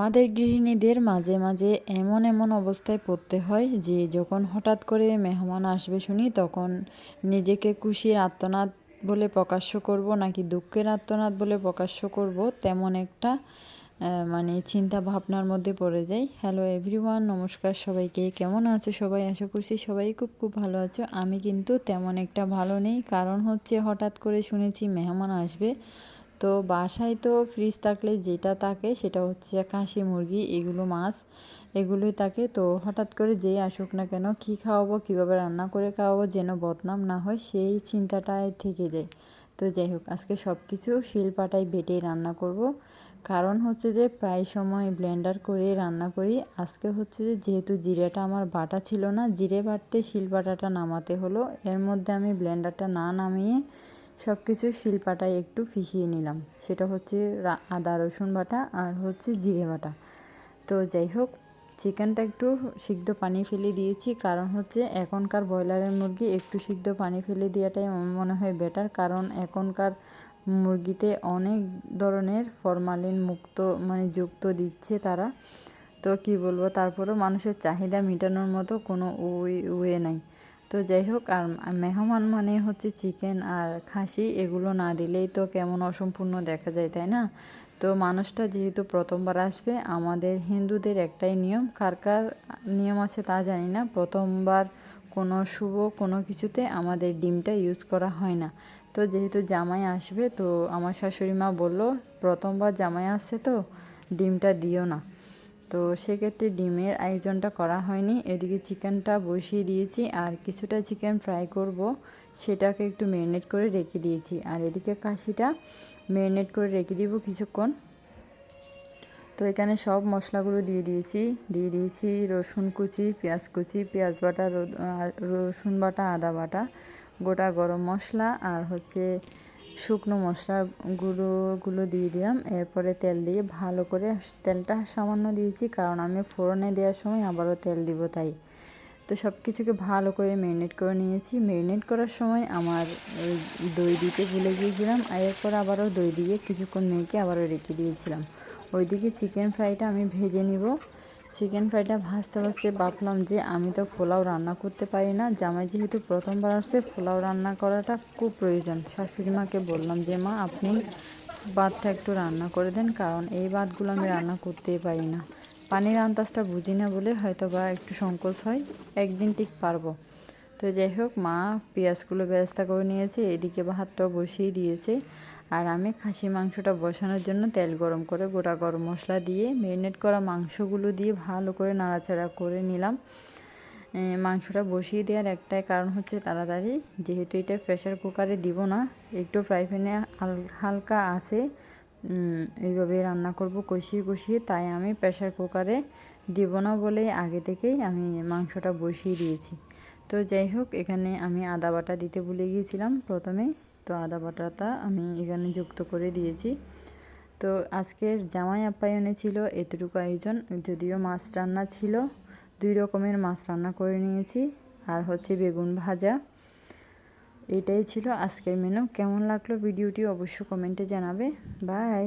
আমাদের গৃহিণীদের মাঝে মাঝে এমন এমন অবস্থায় পড়তে হয় যে যখন হঠাৎ করে মেহমান আসবে শুনি, তখন নিজেকে খুশির আত্মনাদ বলে প্রকাশ্য করব নাকি দুঃখের আত্মনাদ বলে প্রকাশ্য করব তেমন একটা মানে চিন্তা ভাবনার মধ্যে পড়ে যাই। হ্যালো এভরিওয়ান নমস্কার সবাইকে। কেমন আছো সবাই? আশা করছি সবাই খুব খুব ভালো আছো। আমি কিন্তু তেমন একটা ভালো নেই। কারণ হচ্ছে হঠাৎ করে শুনেছি মেহমান আসবে। তো বাসায় তো ফ্রিজ থাকলে যেটা থাকে সেটা হচ্ছে কাশি মুরগি, এগুলো মাছ, এগুলোই থাকে। তো হঠাৎ করে যেই আসুক না কেন কী খাওয়াবো, কীভাবে রান্না করে খাওয়াবো যেন বদনাম না হয় সেই চিন্তাটাই থেকে যায়। তো যাই হোক, আজকে সব কিছু শিলপাটায় বেটেই রান্না করব। কারণ হচ্ছে যে প্রায় সময় ব্লেন্ডার করে রান্না করি। আজকে হচ্ছে যে যেহেতু জিরেটা আমার বাটা ছিল না, জিরে বাটতে শিলপাটাটা নামাতে হলো। এর মধ্যে আমি ব্লেন্ডারটা না নামিয়ে সব কিছু শিলপাটায় একটু ফিসিয়ে নিলাম। সেটা হচ্ছে আদা, রসুন বাটা আর হচ্ছে জিরে বাটা। তো যাই হোক, চিকেনটা একটু সিদ্ধ পানি ফেলে দিয়েছি। কারণ হচ্ছে এখনকার ব্রয়লারের মুরগি একটু সিদ্ধ পানি ফেলে দেওয়াটাই মনে হয় বেটার কারণ এখনকার মুরগিতে অনেক ধরনের ফরমালিন মুক্ত মানে যুক্ত দিচ্ছে তারা। তো কি বলব, তারপরেও মানুষের চাহিদা মেটানোর মতো কোনো ওয়ে নাই। তো যাই হোক, আর মেহমান মানে হচ্ছে চিকেন আর খাসি, এগুলো না দিলেই তো কেমন অসম্পূর্ণ দেখা যায়, তাই না? তো মানুষটা যেহেতু প্রথমবার আসবে, আমাদের হিন্দুদের একটাই নিয়ম, কার কার নিয়ম আছে তা জানি না, প্রথমবার কোনো শুভ কোনো কিছুতে আমাদের ডিমটা ইউজ করা হয় না। তো যেহেতু জামাই আসবে, তো আমার শাশুড়ি মা বলল, প্রথমবার জামাই আসছে তো, ডিমটা দিও না। তো সেক্ষেত্রে ডিমের আয়োজনটা করা হয়নি। এদিকে চিকেনটা বসিয়ে দিয়েছি আর কিছুটা চিকেন ফ্রাই করব। সেটাকে একটু ম্যারিনেট করে রেখে দিয়েছি। আর এদিকে কাশিটা ম্যারিনেট করে রেখে দিব কিছুক্ষণ। তো এখানে সব মশলাগুলো দিয়ে দিয়েছি। দিয়ে দিয়েছি রসুন কুচি, পেঁয়াজ কুচি, পেঁয়াজ বাটা রসুন বাটা, আদা বাটা, গোটা গরম মশলা আর হচ্ছে শুকনো মশলাগুলোগুলো দিয়ে দিলাম। এরপরে তেল দিয়ে ভালো করে তেলটা সামান্য দিয়েছি, কারণ আমি ফোড়নে দেওয়ার সময় আবারও তেল দিব তাই। তো সব কিছুকে ভালো করে ম্যারিনেট করে নিয়েছি। ম্যারিনেট করার সময় আমার দই দিতে ভুলে গিয়েছিলাম, আর এরপর আবারও দই দিয়ে কিছুক্ষণ মেখে আবারও রেখে দিয়েছিলাম। ওইদিকে চিকেন ফ্রাইটা আমি ভেজে নিব। চিকেন ফ্রাইটা ভাজতে ভাজতে ভাবলাম যে আমি তো পোলাও রান্না করতে পারি না। জামাই যেহেতু প্রথমবার আসছে, পোলাও রান্না করাটা খুব প্রয়োজন। শাশুড়ি মাকে বললাম যে, মা, আপনি ভাতটা একটু রান্না করে দেন, কারণ এই ভাতগুলো আমি রান্না করতেই পারি না। পানির আন্দাজটা বুঝি না বলে হয়তো বা একটু সংকোচ হয়, একদিন ঠিক পারব। তো যাই হোক, মা পেঁয়াজগুলো ব্যবস্থা করে নিয়েছে, এদিকে ভাতটাও বসিয়ে দিয়েছে। আর আমি খাসি মাংসটা বসানোর জন্য তেল গরম করে গোটা গরম মশলা দিয়ে ম্যারিনেট করা মাংসগুলো দিয়ে ভালো করে নাড়াচাড়া করে নিলাম। মাংসটা বসিয়ে দেওয়ার একটাই কারণ হচ্ছে তাড়াতাড়ি। যেহেতু এটা প্রেশার কুকারে দিব না, একটু ফ্রাই প্যানে হালকা আছে এইভাবে রান্না করব কষিয়ে কষিয়ে, তাই আমি প্রেশার কুকারে দিব না বলে আগে থেকেই আমি মাংসটা বসিয়ে দিয়েছি। তো যাই হোক, এখানে আমি আদা বাটা দিতে ভুলে গিয়েছিলাম প্রথমে। তো আদা বাটাটা আমি এখানে যুক্ত করে দিয়েছি। তো আজকের জামাই আপ্যায়নে ছিল এতটুকু আয়োজন, যদিও মাছ রান্না ছিল, দুই রকমের মাছ রান্না করে নিয়েছি, আর হচ্ছে বেগুন ভাজা। এটাই ছিল আজকের মেনু কেমন লাগল ভিডিওটি অবশ্যই কমেন্টে জানাবে। বাই!